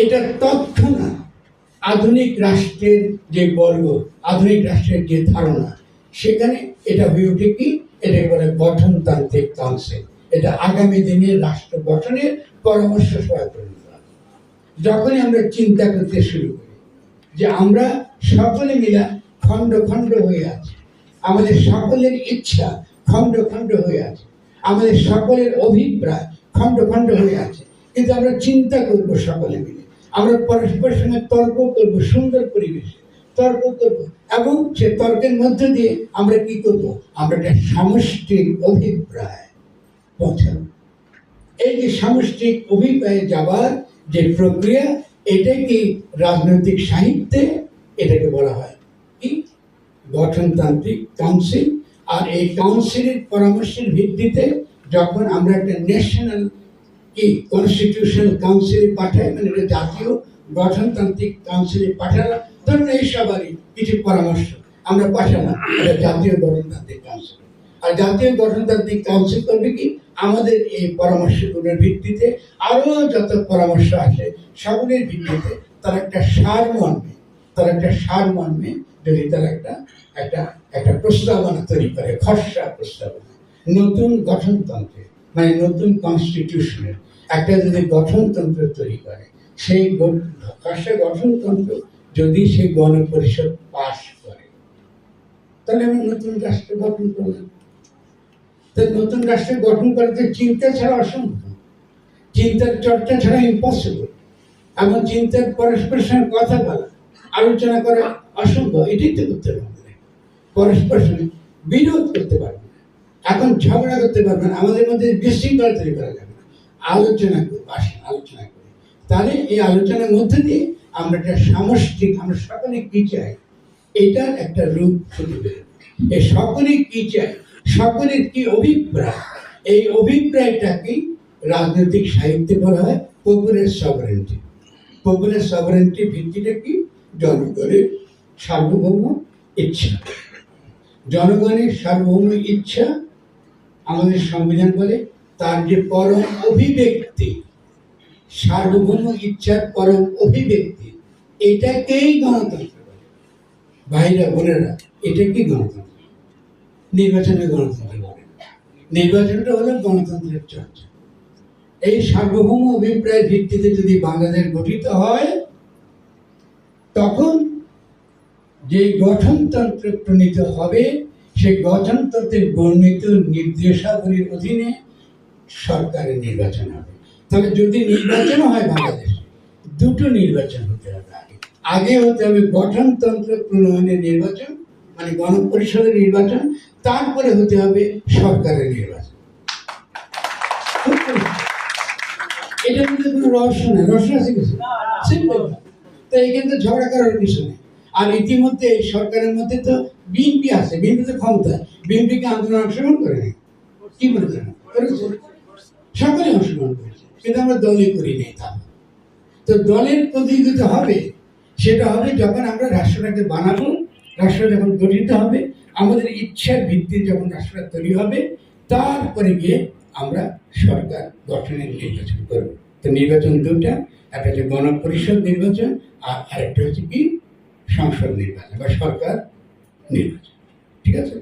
এটা না। আধুনিক রাষ্ট্রের যে বর্গ, আধুনিক রাষ্ট্রের যে ধারণা, সেখানে এটা হয়ে ওঠে কি এটাকে বলে গঠনতান্ত্রিক কাউন্সিল এটা আগামী দিনের রাষ্ট্র গঠনের পরামর্শ পরিণত যখনই আমরা চিন্তা করতে শুরু করি যে আমরা সকলে মিলে খণ্ড খণ্ড হয়ে আছি, আমাদের সকলের ইচ্ছা খণ্ড খণ্ড হয়ে আছে, আমাদের সকলের অভিপ্রায় খণ্ড খণ্ড হয়ে আছে, কিন্তু আমরা চিন্তা করব সকলে মিলে। আমরা পরস্পরের সঙ্গে তর্ক করব, সুন্দর পরিবেশে তর্ক করব এবং সে তর্কের মধ্য দিয়ে আমরা কি করব? আমরা একটা সামষ্টিক অভিপ্রায় পৌঁছাবো। এই যে সামষ্টিক অভিপ্রায়ে যাবার যে প্রক্রিয়া এটাই কি রাজনৈতিক সাহিত্যে এটাকে বলা হয় কি? গঠনতান্ত্রিক কাউন্সিল আর এই কাউন্সিলের পরামর্শের ভিত্তিতে যখন আমরা একটা ন্যাশনাল কি কনস্টিটিউশনাল কাউন্সিলে পাঠায়? মানে এটা জাতীয় গঠনতান্ত্রিক কাউন্সিলে পাঠালাম ধরুন এই সবারই কিছু পরামর্শ। আমরা পাঠালাম এটা জাতীয় গঠনতান্ত্রিক কাউন্সিল আর জাতীয় গঠনতান্ত্রিক কাউন্সিল করবে কি? আমাদের এই পরামর্শগুলোর ভিত্তিতে আরও যত পরামর্শ আসে সকলের ভিত্তিতে তার একটা সার মর্মে তার একটা সার মর্মে যদি তার একটা একটা একটা প্রস্তাবনা তৈরি করে, খসড়া প্রস্তাবনা। নতুন গঠনতন্ত্রে। মানে নতুন কনস্টিটিউশনের একটা যদি গঠনতন্ত্র তৈরি করে, সেই গ- গঠনতন্ত্র যদি সেই গণপরিষদ পাশ করে, তাহলে আমি নতুন রাষ্ট্র গঠন করলাম। তাই নতুন রাষ্ট্র গঠন করতে চিন্তা ছাড়া অসম্ভব। চিন্তার চর্চা ছাড়া ইম্পসিবল এমন চিন্তার পরস্পরের সঙ্গে কথা বলা, আলোচনা করা অসম্ভব। এটাই তো করতে পারবে পরস্পরের সঙ্গে বিরোধ করতে পারবে এখন ঝগড়া করতে পারবে না, আমাদের মধ্যে বিশৃঙ্খলা তৈরি করা যাবে না। আলোচনা করব, আসেন, আলোচনা করি। তাহলে এই আলোচনার মধ্যে দিয়ে আমরা একটা সামষ্টিক, আমরা সকলে কি চাই? এটার একটা রূপ ফুটে বেরোবে এই সকলে কি চাই? সকলের কি অভিপ্রায়? এই অভিপ্রায়টাকে রাজনৈতিক সাহিত্যে বলা হয় পপুলার সভারেন্টি পপুলার সভারেন্টি ভিত্তিটা কি? জনগণের সার্বভৌম ইচ্ছা। জনগণের সার্বভৌম ইচ্ছা আমাদের সংবিধান বলে, তার যে পরম অভিব্যক্তি, সার্বভৌম ইচ্ছার পরম অভিব্যক্তি, এটাকেই গণতন্ত্র বলে। ভাইরা, বোনেরা এটা কি গণতন্ত্র নির্বাচনে গণতন্ত্র বলে। নির্বাচনটা হলো গণতন্ত্রের চর্চা। এই সার্বভৌম অভিপ্রায়ের ভিত্তিতে যদি বাংলাদেশ গঠিত হয়, তখন যে গঠনতন্ত্র প্রণীত হবে সেই গঠনতন্ত্রের বর্ণিত নির্দেশাবলীর অধীনে সরকারের নির্বাচন হবে। তবে যদি নির্বাচন হয় বাংলাদেশে দুটো নির্বাচন হতে হবে আগে। আগে হতে হবে গঠনতন্ত্র প্রণয়নের নির্বাচন মানে গণপরিষদের নির্বাচন তারপরে হতে হবে সরকারের নির্বাচন। এটা কিন্তু কোনো রহস্য নেই রহস্য আছে কিছু? সিম্পল তো এখানে তো ঝগড়া করার কিছু নেই। আর ইতিমধ্যে এই সরকারের মধ্যে তো বিএনপি আছে, বিএনপি তো ক্ষমতা বিএনপিকে আন্দোলন অংশগ্রহণ করে নাই কি করেন? সকলে অংশগ্রহণ করেছে, কিন্তু আমরা দলে করি নাই তা। তো দলের প্রতিযোগিতা হবে, সেটা হবে যখন আমরা রাষ্ট্রটাকে বানাবো রাষ্ট্র যখন গঠিত হবে, আমাদের ইচ্ছার ভিত্তিতে যখন রাষ্ট্রটা তৈরি হবে, তারপরে গিয়ে আমরা সরকার গঠনের নির্বাচন করব। তো নির্বাচন দুটা, একটা হচ্ছে গণপরিষদ নির্বাচন আর আরেকটা হচ্ছে কি? সংসদ নির্বাচন বা সরকার নির্বাচন। ঠিক আছে?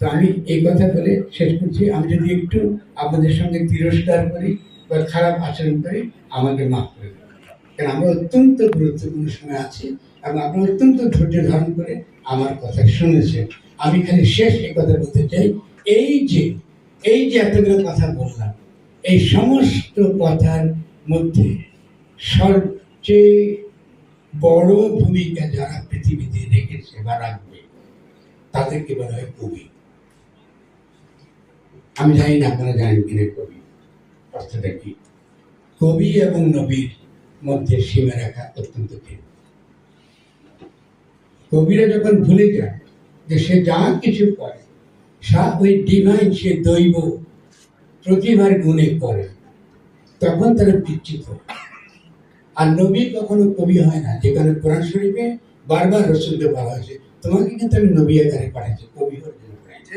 তো আমি এই কথা বলে শেষ করছি। আমি যদি একটু আপনাদের সঙ্গে তিরস্কার করি বা খারাপ আচরণ করি, আমাকে মাফ করে দেবেন। কারণ আমরা অত্যন্ত গুরুত্বপূর্ণ সময় আছি এবং আপনারা অত্যন্ত ধৈর্য ধারণ করে আমার কথা শুনেছেন। আমি খালি শেষ এই কথা বলতে চাই। এই যে এই যে এতগুলো কথা বললাম, এই সমস্ত কথার মধ্যে সবচেয়ে বড় ভূমিকা যারা পৃথিবীতে রেখেছে বা রাখবে তাদেরকে বলা হয় কবি? আমি জানি না আপনারা জানেন কিনা কবি। অর্থটা কি? কবি এবং নবীর মধ্যে সীমা রাখা অত্যন্ত কঠিন কবিরা যখন ভুলে যায় যে সে যা কিছু করে, সা ওই ডিভাইন সে দৈব প্রতিভার গুণে করে, তখন তারা বিচ্ছিত আর নবী কখনো কবি হয় না। যেখানে কোরআন শরীফে বারবার রসুলকে বলা হয়েছে তোমাকে কিন্তু আমি নবী আকারে পাঠাইছি কবি হওয়ার জন্য পাঠাইছি।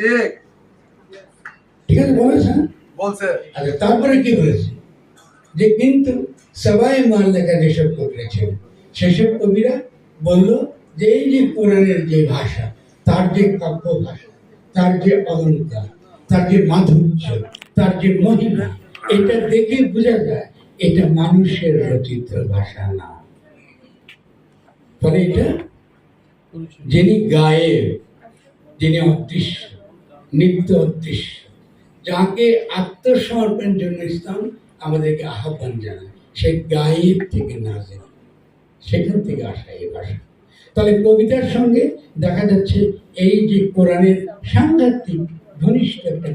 ঠিক। আছে বলেছে বলছে। আচ্ছা তারপরে কি বলেছে? যে কিন্তু সবাই মাল লেখা যেসব কবিরা ছিলেন সেসব কবিরা বলল যে এই যে কোরআনের যে ভাষা তার যে কাব্য ভাষা তার যে অলঙ্কার তার যে মাধুর্য তার যে মহিমা এটা দেখে বোঝা যায় এটা মানুষের রচিত ভাষা না। ফলে এটা যিনি গায়েব যিনি অদৃশ্য, নিত্য অদৃশ্য, যাকে আত্মসমর্পণের জন্য ইসলাম আমাদেরকে আহ্বান জানায়, সেই গায়েব থেকে না যায় সেখান থেকে আসা এই ভাষা। তাহলে কবিতার সঙ্গে দেখা যাচ্ছে এই যে কোরআনের সাংঘাতিক ঘনিষ্ঠ একটা